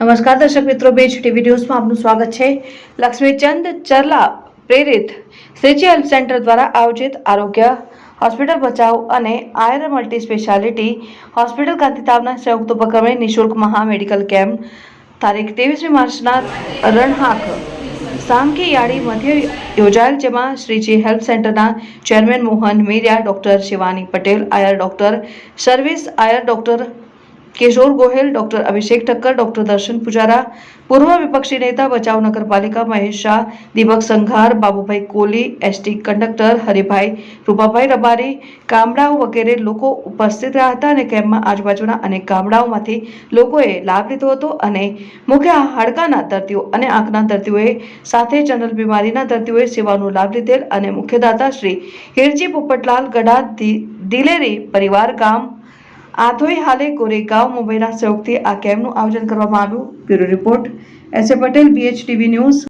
નમસ્કાર દર્શક મિત્રો બેચ ટીવી ન્યૂઝમાં આપનું સ્વાગત છે. લક્ષ્મીચંદ ચરલા પ્રેરિત શ્રીજી હેલ્થ સેન્ટર દ્વારા આયોજિત આરોગ્ય હોસ્પિટલ બચાવ અને આયર મલ્ટી સ્પેશિયાલિટી હોસ્પિટલ ગાંધીધામના સંયુક્ત ઉપક્રમે નિઃશુલ્ક મહા મેડિકલ કેમ્પ તારીખ ત્રેવીસમી માર્ચના રણહાક સામકી યાળી મધ્ય યોજાયેલ, જેમાં શ્રીજી હેલ્થ સેન્ટરના chairman Mohan Miriya, doctor Shivani Patel, Ayar doctor service, Ayar doctor Kishor Gohel doctor Abhishek Thakkar doctor Darshan Pujara પૂર્વ વિપક્ષી નેતા બચાવ નગરપાલિકા મહેશ શાહ દીપક સંઘાર બાબુભાઈ કોલી એસટી કંડક્ટર હરિભાઈ રૂપાભાઈ રબારી ગામડાઓ વગેરે લોકો ઉપસ્થિત રહ્યા હતા અને કેમ્પમાં આજુબાજુના અનેક ગામડાઓમાંથી લોકોએ લાભ લીધો હતો અને મુખ્ય હાડકાના દર્દીઓ અને આંખના દર્દીઓએ સાથે જનરલ બીમારીના દર્દીઓએ સેવાનો લાભ લીધેલ અને મુખ્યદાતા શ્રી હિરજી પોપટલાલ દી- દિલેરી પરિવાર ગામ આથોઈ હાલે ગોરેગાંવ મુંબઈના સહયોગથી આ કેમ્પનું આયોજન કરવામાં આવ્યું. Bureau report. S A Patel BH news